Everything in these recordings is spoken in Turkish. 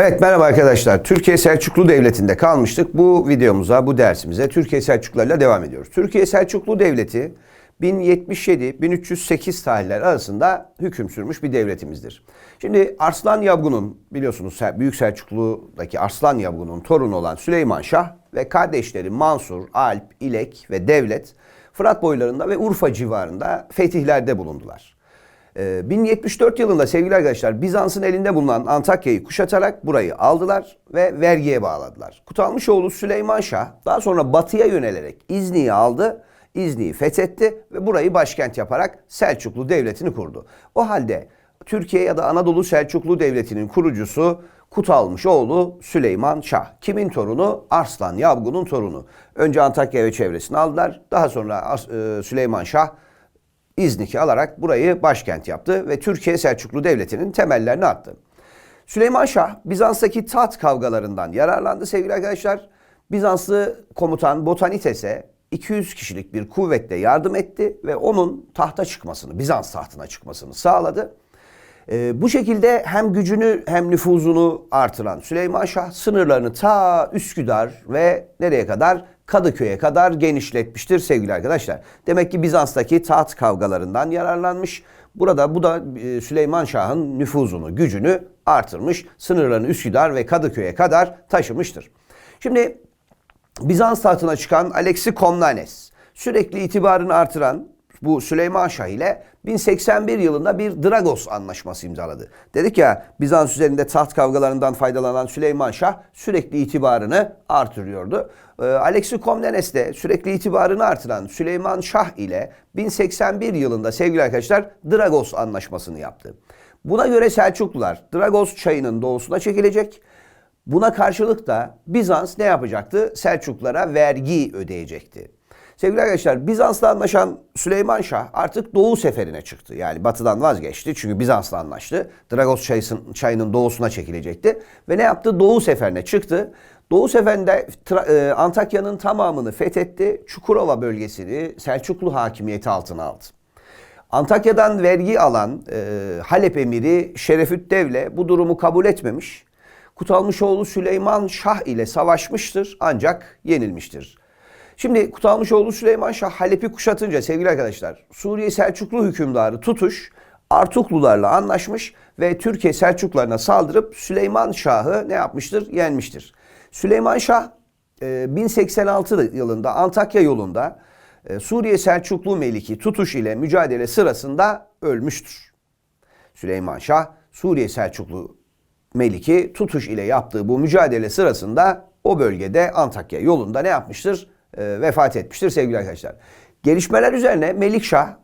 Evet merhaba arkadaşlar. Türkiye Selçuklu Devleti'nde kalmıştık. Bu videomuza, bu dersimize Türkiye Selçuklularıyla devam ediyoruz. Türkiye Selçuklu Devleti 1077-1308 tarihler arasında hüküm sürmüş bir devletimizdir. Şimdi Arslan Yabgun'un biliyorsunuz Büyük Selçuklu'daki Arslan Yabgun'un torunu olan Süleyman Şah ve kardeşleri Mansur, Alp, İlek ve Devlet Fırat boylarında ve Urfa civarında fetihlerde bulundular. Ee, 1074 yılında sevgili arkadaşlar Bizans'ın elinde bulunan Antakya'yı kuşatarak burayı aldılar ve vergiye bağladılar. Kutalmışoğlu Süleyman Şah daha sonra batıya yönelerek İzni'yi aldı, İzni'yi fethetti ve burayı başkent yaparak Selçuklu Devleti'ni kurdu. O halde Türkiye ya da Anadolu Selçuklu Devleti'nin kurucusu Kutalmışoğlu Süleyman Şah. Kimin torunu? Arslan Yavgun'un torunu. Önce Antakya ve çevresini aldılar. Daha sonra e, Süleyman Şah İznik'i alarak burayı başkent yaptı ve Türkiye Selçuklu Devleti'nin temellerini attı. Süleyman Şah Bizans'taki taht kavgalarından yararlandı sevgili arkadaşlar. Bizanslı komutan Botanites'e 200 kişilik bir kuvvetle yardım etti ve onun tahta çıkmasını, Bizans tahtına çıkmasını sağladı. Ee, bu şekilde hem gücünü hem nüfuzunu artıran Süleyman Şah sınırlarını ta Üsküdar ve nereye kadar? Kadıköy'e kadar genişletmiştir sevgili arkadaşlar. Demek ki Bizans'taki taht kavgalarından yararlanmış. Burada bu da e, Süleyman Şah'ın nüfuzunu, gücünü artırmış. Sınırlarını Üsküdar ve Kadıköy'e kadar taşımıştır. Şimdi Bizans tahtına çıkan Alexi Komnenes sürekli itibarını artıran bu Süleyman Şah ile 1081 yılında bir Dragos anlaşması imzaladı. Dedik ya Bizans üzerinde taht kavgalarından faydalanan Süleyman Şah sürekli itibarını artırıyordu. Ee, Alexi Komnenes de sürekli itibarını artıran Süleyman Şah ile 1081 yılında sevgili arkadaşlar Dragos anlaşmasını yaptı. Buna göre Selçuklular Dragos çayının doğusuna çekilecek. Buna karşılık da Bizans ne yapacaktı? Selçuklara vergi ödeyecekti. Sevgili arkadaşlar Bizans'la anlaşan Süleyman Şah artık doğu seferine çıktı. Yani batıdan vazgeçti çünkü Bizans'la anlaştı. Dragos çayısın, çayının doğusuna çekilecekti. Ve ne yaptı? Doğu seferine çıktı. Doğu seferinde e, Antakya'nın tamamını fethetti. Çukurova bölgesini Selçuklu hakimiyeti altına aldı. Antakya'dan vergi alan e, Halep emiri Şerefüddevle bu durumu kabul etmemiş. Kutalmışoğlu Süleyman Şah ile savaşmıştır ancak yenilmiştir. Şimdi Kutalmışoğlu Süleyman Şah Halep'i kuşatınca sevgili arkadaşlar Suriye Selçuklu hükümdarı Tutuş Artuklularla anlaşmış ve Türkiye Selçuklarına saldırıp Süleyman Şah'ı ne yapmıştır? Yenmiştir. Süleyman Şah e, 1086 yılında Antakya yolunda e, Suriye Selçuklu Meliki Tutuş ile mücadele sırasında ölmüştür. Süleyman Şah Suriye Selçuklu Meliki Tutuş ile yaptığı bu mücadele sırasında o bölgede Antakya yolunda ne yapmıştır? E, vefat etmiştir sevgili arkadaşlar. Gelişmeler üzerine Melikşah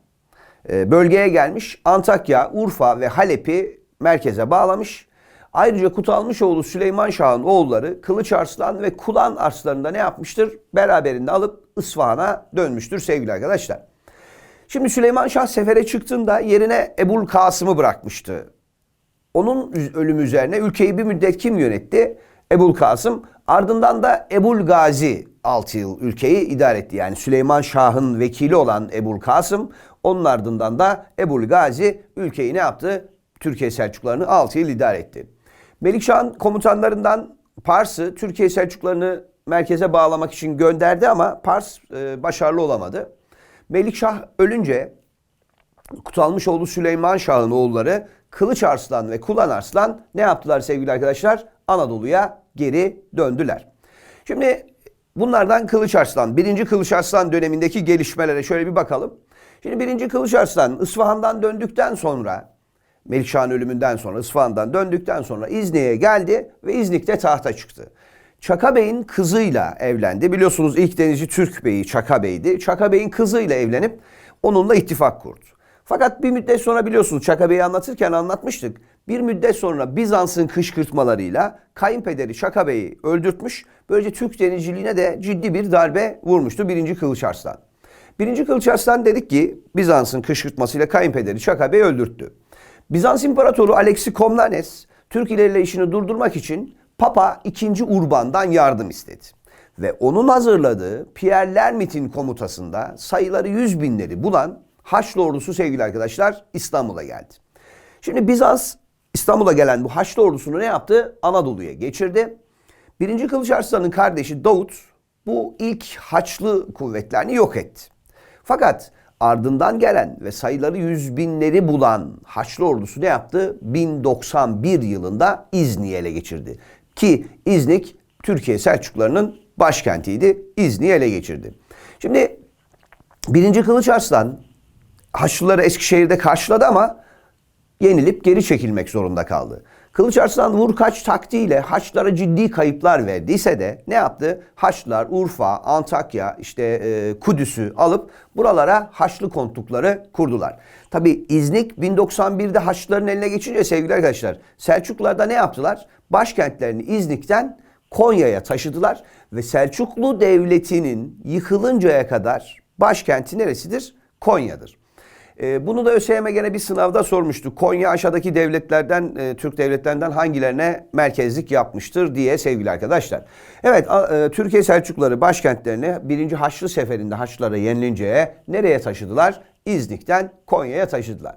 e, bölgeye gelmiş. Antakya, Urfa ve Halep'i merkeze bağlamış. Ayrıca Kutalmışoğlu Süleyman Şah'ın oğulları Kılıç Arslan ve Kulan Arslan'ı da ne yapmıştır? Beraberinde alıp İsfahan'a dönmüştür sevgili arkadaşlar. Şimdi Süleyman Şah sefere çıktığında yerine Ebul Kasım'ı bırakmıştı. Onun ölümü üzerine ülkeyi bir müddet kim yönetti? Ebul Kasım. Ardından da Ebul Gazi 6 yıl ülkeyi idare etti. Yani Süleyman Şah'ın vekili olan Ebul Kasım. Onun ardından da Ebul Gazi ülkeyi ne yaptı? Türkiye Selçuklarını 6 yıl idare etti. Melikşah'ın komutanlarından Pars'ı Türkiye Selçuklarını merkeze bağlamak için gönderdi ama Pars e, başarılı olamadı. Melikşah ölünce Kutalmışoğlu Süleyman Şah'ın oğulları Kılıç Arslan ve Kulan Arslan ne yaptılar sevgili arkadaşlar? Anadolu'ya geri döndüler. Şimdi bunlardan Kılıç Arslan, 1. Kılıç Arslan dönemindeki gelişmelere şöyle bir bakalım. Şimdi 1. Kılıç Arslan İsfahan'dan döndükten sonra Melikşah'ın ölümünden sonra İsfahan'dan döndükten sonra İznik'e geldi ve İznik'te tahta çıktı. Çaka Bey'in kızıyla evlendi. Biliyorsunuz ilk denizci Türk Bey'i Çaka Bey'di. Çaka Bey'in kızıyla evlenip onunla ittifak kurdu. Fakat bir müddet sonra biliyorsunuz Çaka Bey'i anlatırken anlatmıştık. Bir müddet sonra Bizans'ın kışkırtmalarıyla kayınpederi Çaka Bey'i öldürtmüş. Böylece Türk denizciliğine de ciddi bir darbe vurmuştu 1. Kılıç Arslan. 1. Kılıç Arslan dedik ki Bizans'ın kışkırtmasıyla kayınpederi Çaka Bey'i öldürttü. Bizans İmparatoru Alexi Komnenes Türk ilerleyişini durdurmak için Papa II. Urban'dan yardım istedi. Ve onun hazırladığı Pierre Lermit'in komutasında sayıları yüz binleri bulan Haçlı ordusu sevgili arkadaşlar İstanbul'a geldi. Şimdi Bizans İstanbul'a gelen bu Haçlı ordusunu ne yaptı? Anadolu'ya geçirdi. Birinci Kılıç Arslan'ın kardeşi Davut bu ilk Haçlı kuvvetlerini yok etti. Fakat ardından gelen ve sayıları yüz binleri bulan Haçlı ordusu ne yaptı? 1091 yılında İznik'i ele geçirdi. Ki İznik Türkiye Selçuklularının başkentiydi. İznik'i ele geçirdi. Şimdi 1. Kılıç Arslan Haçlıları Eskişehir'de karşıladı ama yenilip geri çekilmek zorunda kaldı. Kılıç Arslan vur kaç taktiğiyle Haçlılara ciddi kayıplar verdiyse de ne yaptı? Haçlılar Urfa, Antakya, işte e, Kudüs'ü alıp buralara Haçlı kontukları kurdular. Tabi İznik 1091'de Haçlıların eline geçince sevgili arkadaşlar Selçuklular da ne yaptılar? Başkentlerini İznik'ten Konya'ya taşıdılar ve Selçuklu Devleti'nin yıkılıncaya kadar başkenti neresidir? Konya'dır. E, bunu da ÖSYM gene bir sınavda sormuştu. Konya aşağıdaki devletlerden, e, Türk devletlerinden hangilerine merkezlik yapmıştır diye sevgili arkadaşlar. Evet, e, Türkiye Selçukluları başkentlerini 1. Haçlı Seferi'nde Haçlılara yenilinceye nereye taşıdılar? İznik'ten Konya'ya taşıdılar.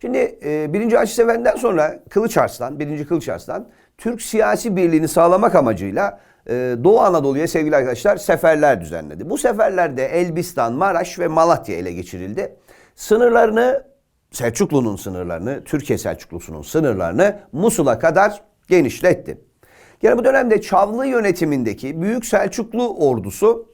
Şimdi e, 1. Haçlı Seferi'nden sonra Kılıç Arslan, 1. Kılıç Arslan Türk siyasi birliğini sağlamak amacıyla e, Doğu Anadolu'ya sevgili arkadaşlar seferler düzenledi. Bu seferlerde Elbistan, Maraş ve Malatya ele geçirildi. Sınırlarını Selçuklu'nun sınırlarını, Türkiye Selçuklusu'nun sınırlarını Musul'a kadar genişletti. Yani bu dönemde Çavlı yönetimindeki Büyük Selçuklu ordusu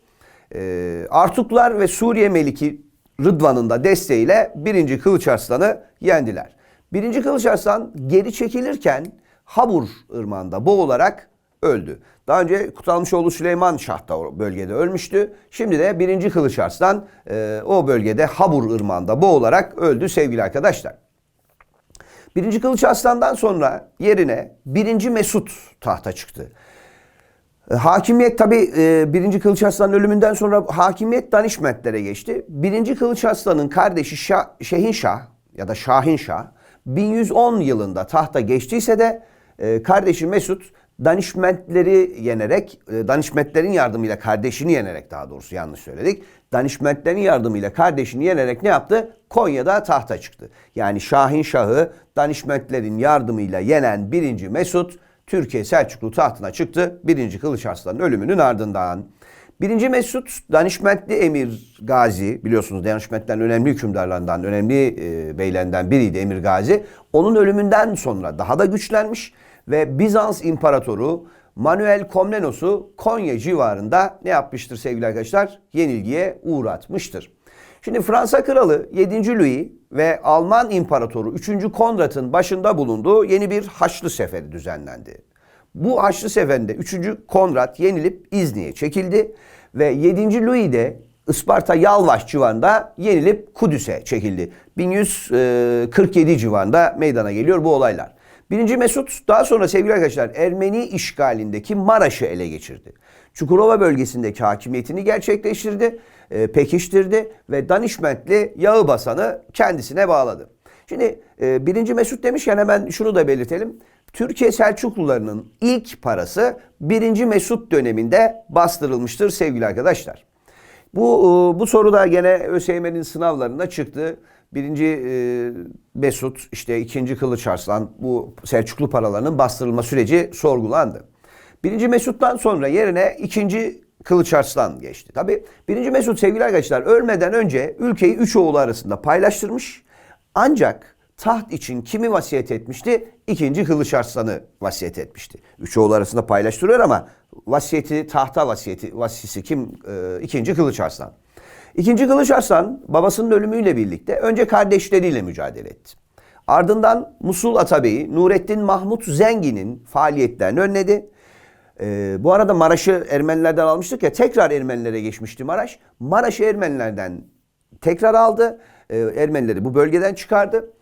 e, Artuklar ve Suriye Meliki Rıdvan'ın da desteğiyle 1. Kılıç Arslan'ı yendiler. 1. Kılıç Arslan geri çekilirken Habur Irmağı'nda boğularak öldü. Daha önce Kutalmışoğlu Süleyman Şah da o bölgede ölmüştü. Şimdi de 1. Kılıç Arslan e, o bölgede Habur Irmağı'nda boğularak öldü sevgili arkadaşlar. 1. Kılıç Arslan'dan sonra yerine 1. Mesut tahta çıktı. E, Hakimiyet tabi e, 1. Kılıç Arslan'ın ölümünden sonra hakimiyet danişmentlere geçti. 1. Kılıç Arslan'ın kardeşi Şah, Şehin Şah ya da Şahin Şah 1110 yılında tahta geçtiyse de e, kardeşi Mesut danişmentleri yenerek, e, danişmentlerin yardımıyla kardeşini yenerek daha doğrusu yanlış söyledik. Danişmentlerin yardımıyla kardeşini yenerek ne yaptı? Konya'da tahta çıktı. Yani Şahin Şah'ı danişmentlerin yardımıyla yenen 1. Mesut Türkiye Selçuklu tahtına çıktı. 1. Kılıç Arslan'ın ölümünün ardından. 1. Mesut Danişmentli Emir Gazi biliyorsunuz Danişmentlerin önemli hükümdarlarından, önemli e, beylerinden biriydi Emir Gazi. Onun ölümünden sonra daha da güçlenmiş ve Bizans İmparatoru Manuel Komnenos'u Konya civarında ne yapmıştır sevgili arkadaşlar? Yenilgiye uğratmıştır. Şimdi Fransa Kralı 7. Louis ve Alman İmparatoru 3. Konrad'ın başında bulunduğu yeni bir Haçlı Seferi düzenlendi. Bu Haçlı Seferi'nde 3. Konrad yenilip İzni'ye çekildi ve 7. Louis de Isparta Yalvaç civarında yenilip Kudüs'e çekildi. 1147 civarında meydana geliyor bu olaylar. Birinci Mesut daha sonra sevgili arkadaşlar Ermeni işgalindeki Maraş'ı ele geçirdi. Çukurova bölgesindeki hakimiyetini gerçekleştirdi, e, pekiştirdi ve Danişmentli Yağıbasan'ı kendisine bağladı. Şimdi e, birinci Mesut demişken hemen şunu da belirtelim. Türkiye Selçuklularının ilk parası birinci Mesut döneminde bastırılmıştır sevgili arkadaşlar. Bu e, bu soru da gene ÖSYM'nin sınavlarında çıktı. Birinci e, Mesut, işte ikinci Kılıç Arslan bu Selçuklu paralarının bastırılma süreci sorgulandı. Birinci Mesut'tan sonra yerine ikinci Kılıç Arslan geçti. Tabi birinci Mesut sevgili arkadaşlar ölmeden önce ülkeyi üç oğlu arasında paylaştırmış. Ancak taht için kimi vasiyet etmişti? İkinci Kılıç Arslan'ı vasiyet etmişti. Üç oğlu arasında paylaştırıyor ama vasiyeti, tahta vasiyeti, vasisi kim? Ee, ikinci Kılıç Arslan. İkinci Kılıç Arslan babasının ölümüyle birlikte önce kardeşleriyle mücadele etti. Ardından Musul Atabeyi Nurettin Mahmut Zengin'in faaliyetlerini önledi. Ee, bu arada Maraş'ı Ermenilerden almıştık ya tekrar Ermenilere geçmişti Maraş. Maraş'ı Ermenilerden tekrar aldı. Ee, Ermenileri bu bölgeden çıkardı.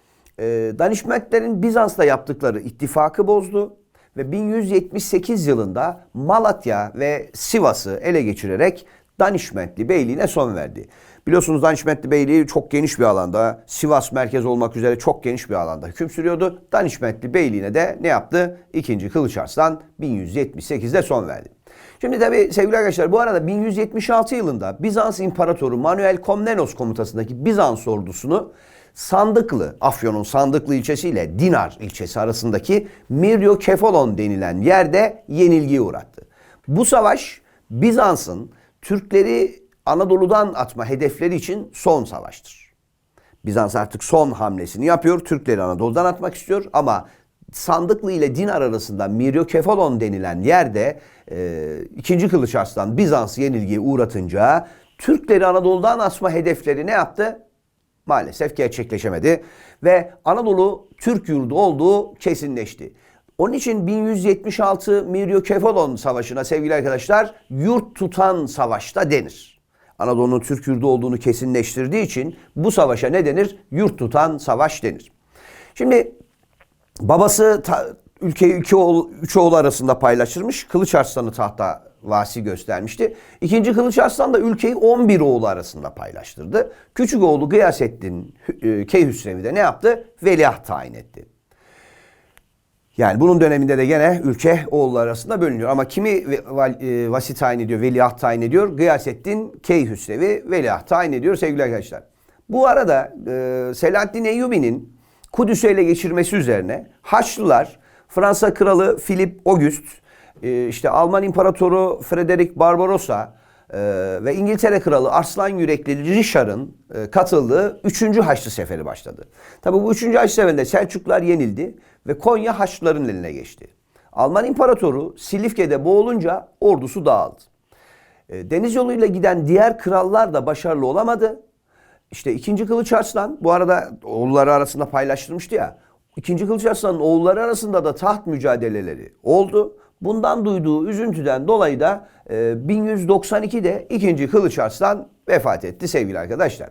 Ee, Danişmentlerin Bizans'la yaptıkları ittifakı bozdu ve 1178 yılında Malatya ve Sivas'ı ele geçirerek Danişmentli Beyliği'ne son verdi. Biliyorsunuz Danişmentli Beyliği çok geniş bir alanda, Sivas merkez olmak üzere çok geniş bir alanda hüküm sürüyordu. Danişmentli Beyliği'ne de ne yaptı? İkinci Kılıç Arslan 1178'de son verdi. Şimdi tabi sevgili arkadaşlar bu arada 1176 yılında Bizans İmparatoru Manuel Komnenos komutasındaki Bizans ordusunu Sandıklı, Afyon'un Sandıklı ilçesiyle Dinar ilçesi arasındaki Miryokefalon denilen yerde yenilgiye uğrattı. Bu savaş Bizans'ın Türkleri Anadolu'dan atma hedefleri için son savaştır. Bizans artık son hamlesini yapıyor. Türkleri Anadolu'dan atmak istiyor ama Sandıklı ile Dinar arasında Miryokefalon denilen yerde e, 2. Kılıç Arslan Bizans'ı yenilgiye uğratınca Türkleri Anadolu'dan atma hedefleri ne yaptı? Maalesef gerçekleşemedi ve Anadolu Türk yurdu olduğu kesinleşti. Onun için 1176 Miryokefalon Savaşı'na sevgili arkadaşlar yurt tutan savaşta denir. Anadolu'nun Türk yurdu olduğunu kesinleştirdiği için bu savaşa ne denir? Yurt tutan savaş denir. Şimdi babası ta, ülkeyi iki oğul, üç oğlu arasında paylaşırmış. Kılıç Arslan'ı tahta vasi göstermişti. İkinci Kılıç Arslan da ülkeyi 11 oğlu arasında paylaştırdı. Küçük oğlu Gıyasettin e, Keyhüsrevi de ne yaptı? Veliaht tayin etti. Yani bunun döneminde de gene ülke oğullar arasında bölünüyor. Ama kimi e, vasi tayin ediyor, veliaht tayin ediyor? Gıyasettin Keyhüsrevi veliaht tayin ediyor sevgili arkadaşlar. Bu arada e, Selahaddin Eyyubi'nin Kudüs'ü ele geçirmesi üzerine Haçlılar Fransa Kralı Philip August, e, işte Alman İmparatoru Frederick Barbarossa e, ve İngiltere Kralı Arslan Yürekli Richard'ın katıldığı 3. Haçlı Seferi başladı. Tabi bu 3. Haçlı Seferi'nde Selçuklular yenildi ve Konya Haçlıların eline geçti. Alman İmparatoru Silifke'de boğulunca ordusu dağıldı. Deniz yoluyla giden diğer krallar da başarılı olamadı. İşte ikinci Kılıç Arslan bu arada oğulları arasında paylaştırmıştı ya. İkinci Kılıç Arslan'ın oğulları arasında da taht mücadeleleri oldu. Bundan duyduğu üzüntüden dolayı da e, 1192'de ikinci Kılıç Arslan vefat etti sevgili arkadaşlar.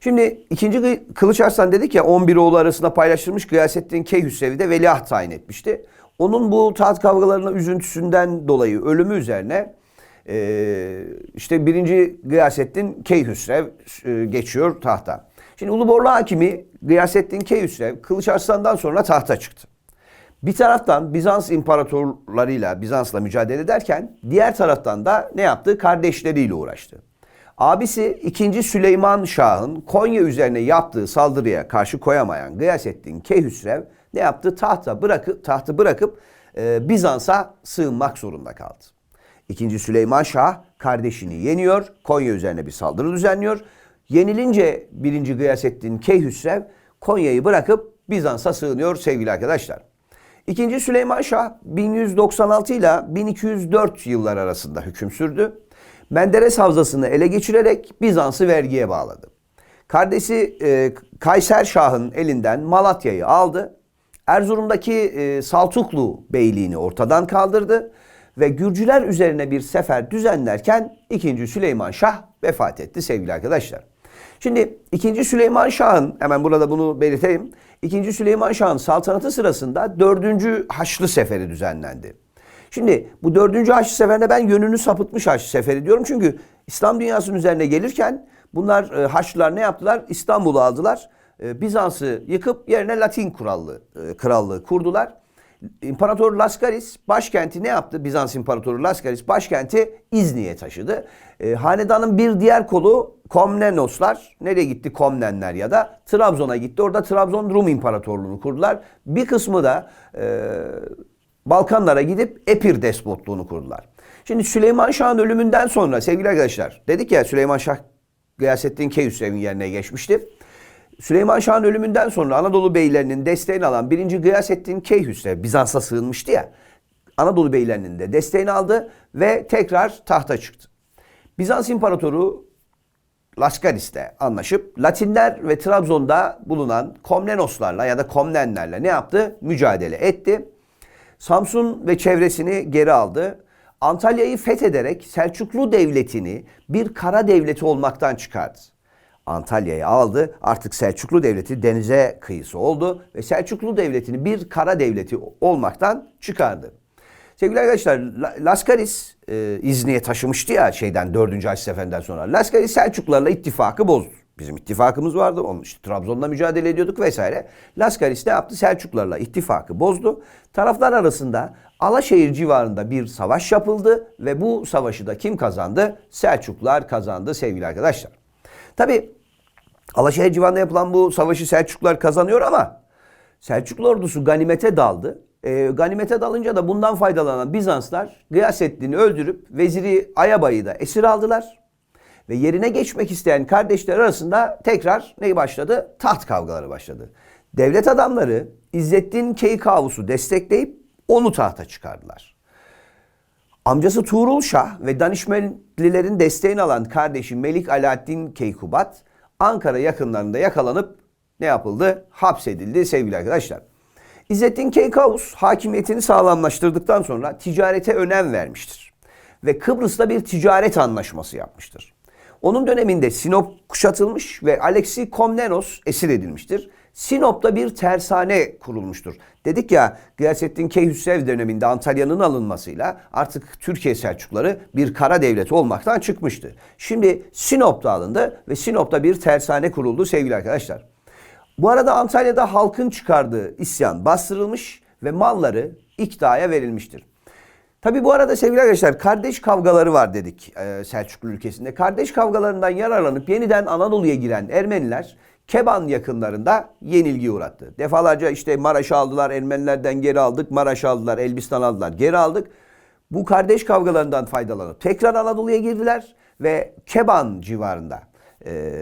Şimdi ikinci Kılıç Arslan dedik ya 11 oğlu arasında paylaşılmış Gıyasettin Keyhüsrevi de veliaht tayin etmişti. Onun bu taht kavgalarına üzüntüsünden dolayı ölümü üzerine e, işte birinci Gıyasettin Keyhüsrev e, geçiyor tahta. Şimdi Uluborlu Hakimi Gıyasettin Keyhüsrev Kılıç Arslan'dan sonra tahta çıktı. Bir taraftan Bizans imparatorlarıyla, Bizans'la mücadele ederken diğer taraftan da ne yaptı? Kardeşleriyle uğraştı. Abisi 2. Süleyman Şah'ın Konya üzerine yaptığı saldırıya karşı koyamayan Gıyasettin Keyhüsrev ne yaptı? Tahta bırakıp, tahtı bırakıp e, Bizans'a sığınmak zorunda kaldı. 2. Süleyman Şah kardeşini yeniyor, Konya üzerine bir saldırı düzenliyor. Yenilince 1. Gıyasettin Keyhüsrev Konya'yı bırakıp Bizans'a sığınıyor sevgili arkadaşlar. İkinci Süleyman Şah 1196 ile 1204 yıllar arasında hüküm sürdü. Menderes Havzası'nı ele geçirerek Bizans'ı vergiye bağladı. Kardeşi e, Kayser Şah'ın elinden Malatya'yı aldı. Erzurum'daki e, Saltuklu beyliğini ortadan kaldırdı ve Gürcüler üzerine bir sefer düzenlerken 2. Süleyman Şah vefat etti sevgili arkadaşlar. Şimdi 2. Süleyman Şah'ın hemen burada bunu belirteyim. 2. Süleyman Şah'ın saltanatı sırasında 4. Haçlı Seferi düzenlendi. Şimdi bu 4. Haçlı Seferi'nde ben yönünü sapıtmış Haçlı Seferi diyorum. Çünkü İslam dünyasının üzerine gelirken bunlar e, Haçlılar ne yaptılar? İstanbul'u aldılar. E, Bizans'ı yıkıp yerine Latin krallığı, e, krallığı kurdular. İmparator Laskaris başkenti ne yaptı? Bizans İmparatoru Laskaris başkenti İzni'ye taşıdı. E, hanedanın bir diğer kolu Komnenoslar. Nereye gitti Komnenler ya da? Trabzon'a gitti. Orada Trabzon Rum İmparatorluğunu kurdular. Bir kısmı da e, Balkanlara gidip Epir despotluğunu kurdular. Şimdi Süleyman Şah'ın ölümünden sonra sevgili arkadaşlar dedik ya Süleyman Şah Gıyasettin Keyhüsrev'in yerine geçmişti. Süleyman Şah'ın ölümünden sonra Anadolu beylerinin desteğini alan 1. Gıyasettin Keyhüsrev Bizans'a sığınmıştı ya. Anadolu beylerinin de desteğini aldı ve tekrar tahta çıktı. Bizans İmparatoru Laskaris'le anlaşıp Latinler ve Trabzon'da bulunan Komnenoslarla ya da Komnenlerle ne yaptı? Mücadele etti. Samsun ve çevresini geri aldı. Antalya'yı fethederek Selçuklu Devleti'ni bir kara devleti olmaktan çıkardı. Antalya'yı aldı. Artık Selçuklu Devleti denize kıyısı oldu ve Selçuklu Devleti'ni bir kara devleti olmaktan çıkardı. Sevgili arkadaşlar Laskaris e, İzni'ye taşımıştı ya şeyden 4. Haç Seferi'nden sonra. Laskaris Selçuklularla ittifakı bozdu. Bizim ittifakımız vardı. Onun işte Trabzon'da mücadele ediyorduk vesaire. Laskaris ne yaptı? Selçuklularla ittifakı bozdu. Taraflar arasında Alaşehir civarında bir savaş yapıldı ve bu savaşı da kim kazandı? Selçuklular kazandı sevgili arkadaşlar. Tabi Alaşehir civarında yapılan bu savaşı Selçuklular kazanıyor ama Selçuklu ordusu ganimete daldı. E, ganimete dalınca da bundan faydalanan Bizanslar Gıyasettin'i öldürüp veziri Ayabay'ı da esir aldılar. Ve yerine geçmek isteyen kardeşler arasında tekrar ne başladı? Taht kavgaları başladı. Devlet adamları İzzettin Keykavus'u destekleyip onu tahta çıkardılar. Amcası Tuğrul Şah ve Danişmenlilerin desteğini alan kardeşi Melik Alaaddin Keykubat Ankara yakınlarında yakalanıp ne yapıldı? Hapsedildi sevgili arkadaşlar. İzzettin Keykavus hakimiyetini sağlamlaştırdıktan sonra ticarete önem vermiştir. Ve Kıbrıs'ta bir ticaret anlaşması yapmıştır. Onun döneminde Sinop kuşatılmış ve Alexi Komnenos esir edilmiştir. Sinop'ta bir tersane kurulmuştur. Dedik ya Gıyasettin Keyhüsrev döneminde Antalya'nın alınmasıyla artık Türkiye Selçukları bir kara devlet olmaktan çıkmıştı. Şimdi Sinop'ta alındı ve Sinop'ta bir tersane kuruldu sevgili arkadaşlar. Bu arada Antalya'da halkın çıkardığı isyan bastırılmış ve malları iktidaya verilmiştir. Tabi bu arada sevgili arkadaşlar kardeş kavgaları var dedik e, Selçuklu ülkesinde. Kardeş kavgalarından yararlanıp yeniden Anadolu'ya giren Ermeniler Keban yakınlarında yenilgi uğrattı. Defalarca işte Maraş'ı aldılar, Ermenilerden geri aldık, Maraş'ı aldılar, Elbistan aldılar, geri aldık. Bu kardeş kavgalarından faydalanıp tekrar Anadolu'ya girdiler ve Keban civarında e,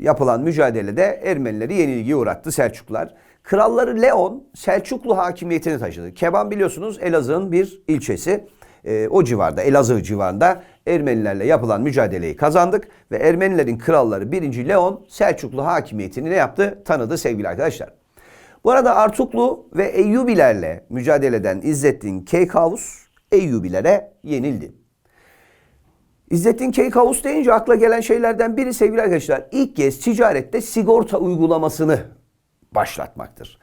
yapılan mücadelede Ermenileri yenilgiye uğrattı Selçuklular. Kralları Leon Selçuklu hakimiyetini taşıdı. Keban biliyorsunuz Elazığ'ın bir ilçesi. E, o civarda Elazığ civarında Ermenilerle yapılan mücadeleyi kazandık ve Ermenilerin kralları 1. Leon Selçuklu hakimiyetini ne yaptı? Tanıdı sevgili arkadaşlar. Bu arada Artuklu ve Eyyubilerle mücadele eden İzzettin Keykavus Eyyubilere yenildi. İzzettin Keykavus deyince akla gelen şeylerden biri sevgili arkadaşlar ilk kez ticarette sigorta uygulamasını başlatmaktır.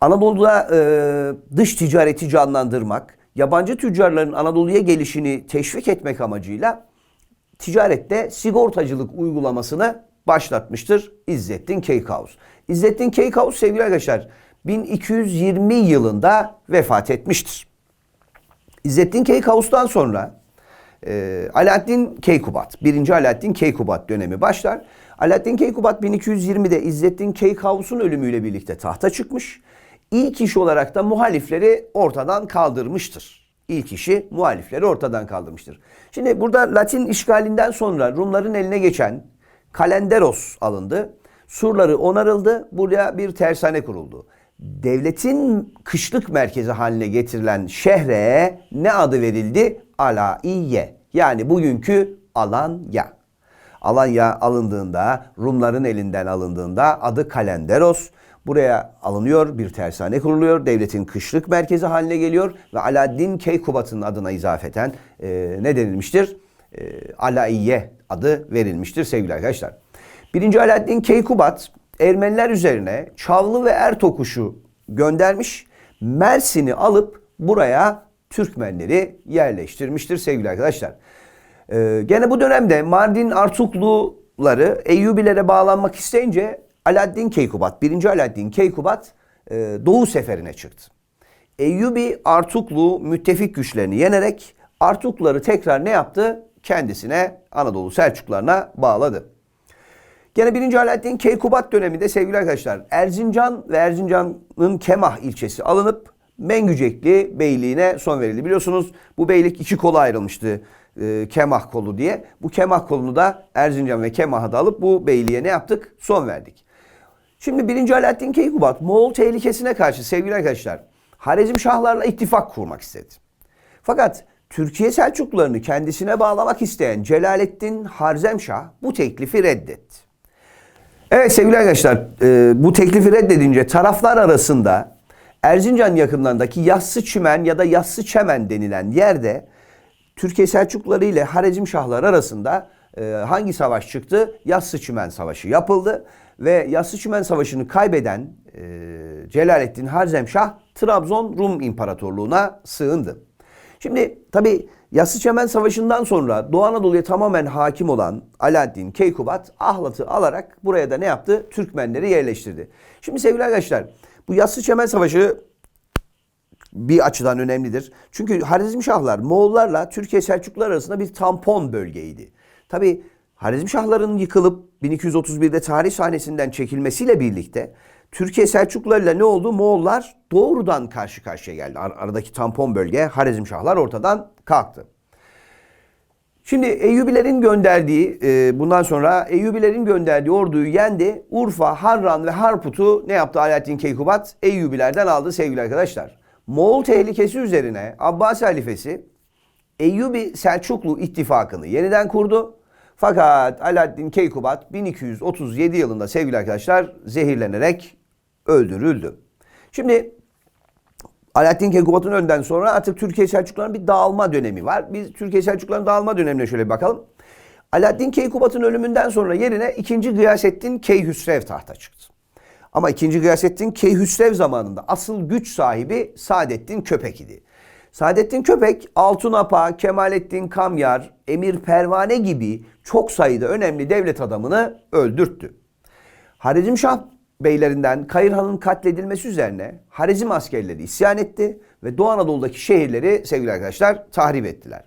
Anadolu'da e, dış ticareti canlandırmak, yabancı tüccarların Anadolu'ya gelişini teşvik etmek amacıyla ticarette sigortacılık uygulamasını başlatmıştır İzzettin Keykavus. İzzettin Keykavus sevgili arkadaşlar 1220 yılında vefat etmiştir. İzzettin Keykavus'tan sonra e, Alaaddin Keykubat, 1. Alaaddin Keykubat dönemi başlar. Alaaddin Keykubat 1220'de İzzettin Keykavus'un ölümüyle birlikte tahta çıkmış. İlk iş olarak da muhalifleri ortadan kaldırmıştır. İlk işi muhalifleri ortadan kaldırmıştır. Şimdi burada Latin işgalinden sonra Rumların eline geçen Kalenderos alındı. Surları onarıldı. Buraya bir tersane kuruldu. Devletin kışlık merkezi haline getirilen şehre ne adı verildi? Alaiye. Yani bugünkü Alanya. Alanya alındığında, Rumların elinden alındığında adı Kalenderos. Buraya alınıyor, bir tersane kuruluyor, devletin kışlık merkezi haline geliyor ve Alaaddin Keykubat'ın adına izafeten e, ne denilmiştir? E, Alaiye adı verilmiştir sevgili arkadaşlar. Birinci Alaaddin Keykubat Ermeniler üzerine Çavlı ve Ertokuş'u göndermiş. Mersin'i alıp buraya Türkmenleri yerleştirmiştir sevgili arkadaşlar. Ee, gene bu dönemde Mardin Artukluları Eyyubilere bağlanmak isteyince Alaaddin Keykubat, 1. Alaaddin Keykubat e, Doğu seferine çıktı. Eyyubi Artuklu müttefik güçlerini yenerek Artukluları tekrar ne yaptı? Kendisine Anadolu Selçuklarına bağladı. Gene 1. Alaaddin Keykubat döneminde sevgili arkadaşlar Erzincan ve Erzincan'ın Kemah ilçesi alınıp Mengücekli beyliğine son verildi. Biliyorsunuz bu beylik iki kola ayrılmıştı. E, Kemah kolu diye. Bu Kemah kolunu da Erzincan ve Kemah'ı da alıp bu beyliğe ne yaptık? Son verdik. Şimdi 1. Alaaddin Keykubat Moğol tehlikesine karşı sevgili arkadaşlar Harezm Şahlarla ittifak kurmak istedi. Fakat Türkiye Selçuklularını kendisine bağlamak isteyen Celaleddin Harzemşah bu teklifi reddetti. Evet sevgili arkadaşlar e, bu teklifi reddedince taraflar arasında Erzincan yakınlarındaki Yassı Çimen ya da Yassı Çemen denilen yerde Türkiye Selçukluları ile Harezm Şahlar arasında e, hangi savaş çıktı? Yassı Çimen Savaşı yapıldı ve Yassı Çimen Savaşı'nı kaybeden e, Celaleddin Harzemşah Trabzon Rum İmparatorluğu'na sığındı. Şimdi tabi Yassı Çemen Savaşı'ndan sonra Doğu Anadolu'ya tamamen hakim olan Alaaddin Keykubat ahlatı alarak buraya da ne yaptı? Türkmenleri yerleştirdi. Şimdi sevgili arkadaşlar bu Yassı Çemen Savaşı bir açıdan önemlidir. Çünkü Harizmşahlar Moğollarla Türkiye Selçuklular arasında bir tampon bölgeydi. Tabi Harizmşahların yıkılıp 1231'de tarih sahnesinden çekilmesiyle birlikte Türkiye Selçuklularıyla ne oldu? Moğollar doğrudan karşı karşıya geldi. Ar- aradaki tampon bölge Harizmşahlar ortadan kalktı. Şimdi Eyyubilerin gönderdiği, e, bundan sonra Eyyubilerin gönderdiği orduyu yendi. Urfa, Harran ve Harput'u ne yaptı Alaaddin Keykubat? Eyyubilerden aldı sevgili arkadaşlar. Moğol tehlikesi üzerine Abbasi halifesi Eyyubi Selçuklu ittifakını yeniden kurdu. Fakat Alaaddin Keykubat 1237 yılında sevgili arkadaşlar zehirlenerek öldürüldü. Şimdi Alaaddin Keykubat'ın önden sonra artık Türkiye Selçukluların bir dağılma dönemi var. Biz Türkiye Selçukluların dağılma dönemine şöyle bir bakalım. Alaaddin Keykubat'ın ölümünden sonra yerine 2. Gıyasettin Keyhüsrev tahta çıktı. Ama 2. Gıyasettin Keyhüsrev zamanında asıl güç sahibi Saadettin Köpek idi. Saadettin Köpek, Altunapa, Kemalettin Kamyar, Emir Pervane gibi çok sayıda önemli devlet adamını öldürttü. Harizmşah beylerinden Kayırhan'ın katledilmesi üzerine Harizm askerleri isyan etti ve Doğu Anadolu'daki şehirleri sevgili arkadaşlar tahrip ettiler.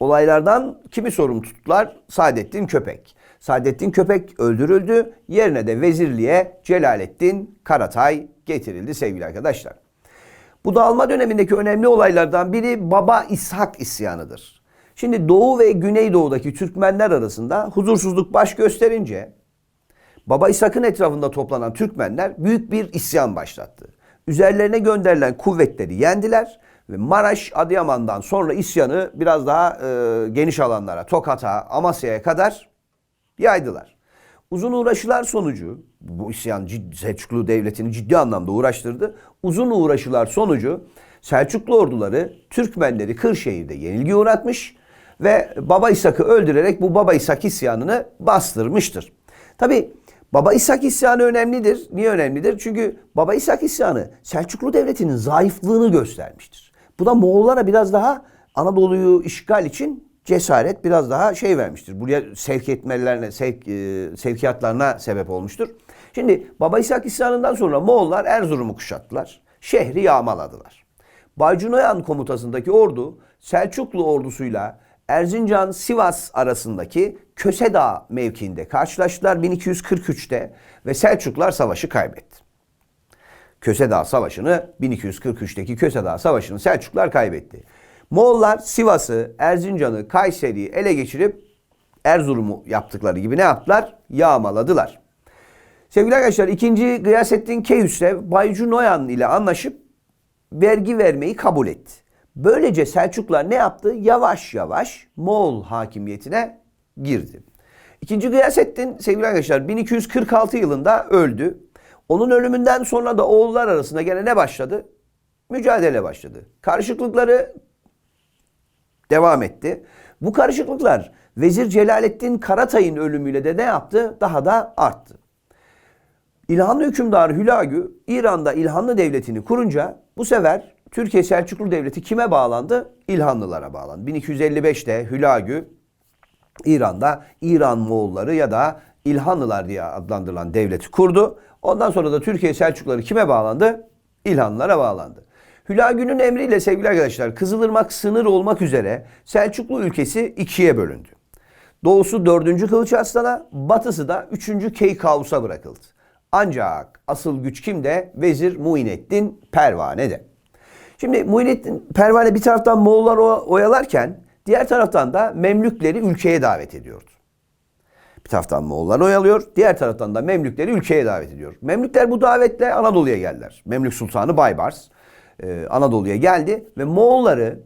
Olaylardan kimi sorumlu tuttular? Saadettin Köpek. Saadettin Köpek öldürüldü. Yerine de vezirliğe Celalettin Karatay getirildi sevgili arkadaşlar. Bu dağılma dönemindeki önemli olaylardan biri Baba İshak isyanıdır. Şimdi Doğu ve Güneydoğu'daki Türkmenler arasında huzursuzluk baş gösterince Baba İshak'ın etrafında toplanan Türkmenler büyük bir isyan başlattı. Üzerlerine gönderilen kuvvetleri yendiler ve Maraş, Adıyaman'dan sonra isyanı biraz daha e, geniş alanlara, Tokat'a, Amasya'ya kadar yaydılar. Uzun uğraşılar sonucu, bu isyan ciddi, Selçuklu Devleti'ni ciddi anlamda uğraştırdı. Uzun uğraşılar sonucu Selçuklu orduları Türkmenleri Kırşehir'de yenilgi uğratmış ve Baba İshak'ı öldürerek bu Baba İshak isyanını bastırmıştır. Tabi Baba İshak isyanı önemlidir. Niye önemlidir? Çünkü Baba İshak isyanı Selçuklu Devleti'nin zayıflığını göstermiştir. Bu da Moğollara biraz daha Anadolu'yu işgal için cesaret biraz daha şey vermiştir. Buraya sevk etmelerine, sevk, e, sevkiyatlarına sebep olmuştur. Şimdi Baba İshak isyanından sonra Moğollar Erzurum'u kuşattılar. Şehri yağmaladılar. Baycunoyan komutasındaki ordu Selçuklu ordusuyla Erzincan Sivas arasındaki Kösedağ mevkiinde karşılaştılar 1243'te ve Selçuklar savaşı kaybetti. Kösedağ Savaşı'nı 1243'teki Kösedağ Savaşı'nı Selçuklar kaybetti. Moğollar Sivas'ı, Erzincan'ı, Kayseri'yi ele geçirip Erzurum'u yaptıkları gibi ne yaptılar? Yağmaladılar. Sevgili arkadaşlar 2. Gıyasettin Keyhüsrev Baycu Noyan ile anlaşıp vergi vermeyi kabul etti. Böylece Selçuklar ne yaptı? Yavaş yavaş Moğol hakimiyetine girdi. İkinci Gıyasettin sevgili arkadaşlar 1246 yılında öldü. Onun ölümünden sonra da oğullar arasında gene ne başladı? Mücadele başladı. Karışıklıkları devam etti. Bu karışıklıklar Vezir Celalettin Karatay'ın ölümüyle de ne yaptı? Daha da arttı. İlhanlı hükümdarı Hülagü İran'da İlhanlı devletini kurunca bu sefer Türkiye Selçuklu Devleti kime bağlandı? İlhanlılara bağlandı. 1255'te Hülagü İran'da İran Moğolları ya da İlhanlılar diye adlandırılan devleti kurdu. Ondan sonra da Türkiye Selçukluları kime bağlandı? İlhanlılara bağlandı. Hülagü'nün emriyle sevgili arkadaşlar Kızılırmak sınır olmak üzere Selçuklu ülkesi ikiye bölündü. Doğusu 4. Kılıç Arslan'a, batısı da 3. Keykavus'a bırakıldı. Ancak asıl güç kimde? Vezir Muinettin Pervane'de. Şimdi Muinettin Pervane bir taraftan Moğollar oyalarken diğer taraftan da Memlükleri ülkeye davet ediyordu. Bir taraftan Moğollar oyalıyor, diğer taraftan da Memlükleri ülkeye davet ediyor. Memlükler bu davetle Anadolu'ya geldiler. Memlük Sultanı Baybars e, Anadolu'ya geldi ve Moğolları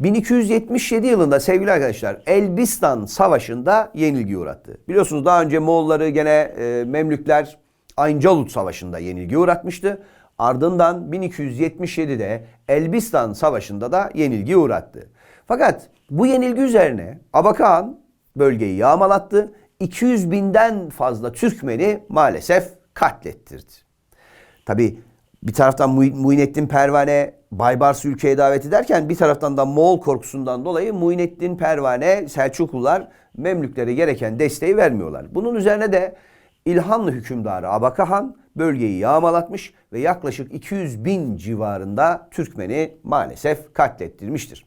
1277 yılında sevgili arkadaşlar Elbistan Savaşı'nda yenilgi uğrattı. Biliyorsunuz daha önce Moğolları gene e, Memlükler Ayncalut Savaşı'nda yenilgi uğratmıştı. Ardından 1277'de Elbistan Savaşı'nda da yenilgi uğrattı. Fakat bu yenilgi üzerine Abakan bölgeyi yağmalattı. 200 binden fazla Türkmeni maalesef katlettirdi. Tabi bir taraftan Muinettin Pervane Baybars ülkeye davet ederken bir taraftan da Moğol korkusundan dolayı Muinettin Pervane Selçuklular Memlüklere gereken desteği vermiyorlar. Bunun üzerine de İlhanlı hükümdarı Abaka Han bölgeyi yağmalatmış ve yaklaşık 200 bin civarında Türkmeni maalesef katlettirmiştir.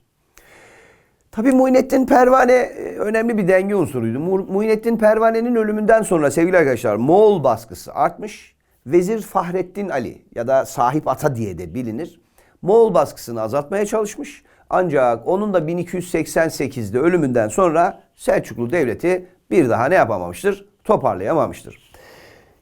Tabii Muhyiddin Pervane e, önemli bir denge unsuruydu. Mu- Muhyiddin Pervane'nin ölümünden sonra sevgili arkadaşlar Moğol baskısı artmış. Vezir Fahrettin Ali ya da Sahip Ata diye de bilinir. Moğol baskısını azaltmaya çalışmış. Ancak onun da 1288'de ölümünden sonra Selçuklu Devleti bir daha ne yapamamıştır? Toparlayamamıştır.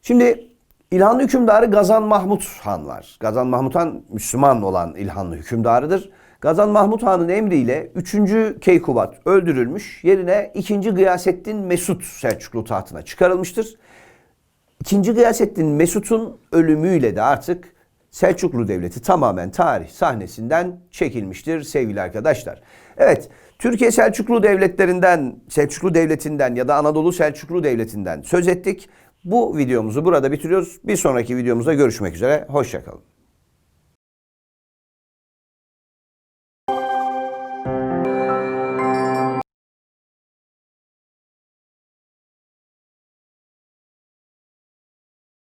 Şimdi İlhanlı hükümdarı Gazan Mahmut Han var. Gazan Mahmut Han Müslüman olan İlhanlı hükümdarıdır. Gazan Mahmut Han'ın emriyle 3. Keykubat öldürülmüş. Yerine 2. Gıyasettin Mesut Selçuklu tahtına çıkarılmıştır. İkinci Gıyasettin Mesut'un ölümüyle de artık Selçuklu Devleti tamamen tarih sahnesinden çekilmiştir sevgili arkadaşlar. Evet, Türkiye Selçuklu Devletlerinden, Selçuklu Devleti'nden ya da Anadolu Selçuklu Devleti'nden söz ettik. Bu videomuzu burada bitiriyoruz. Bir sonraki videomuzda görüşmek üzere. Hoşçakalın.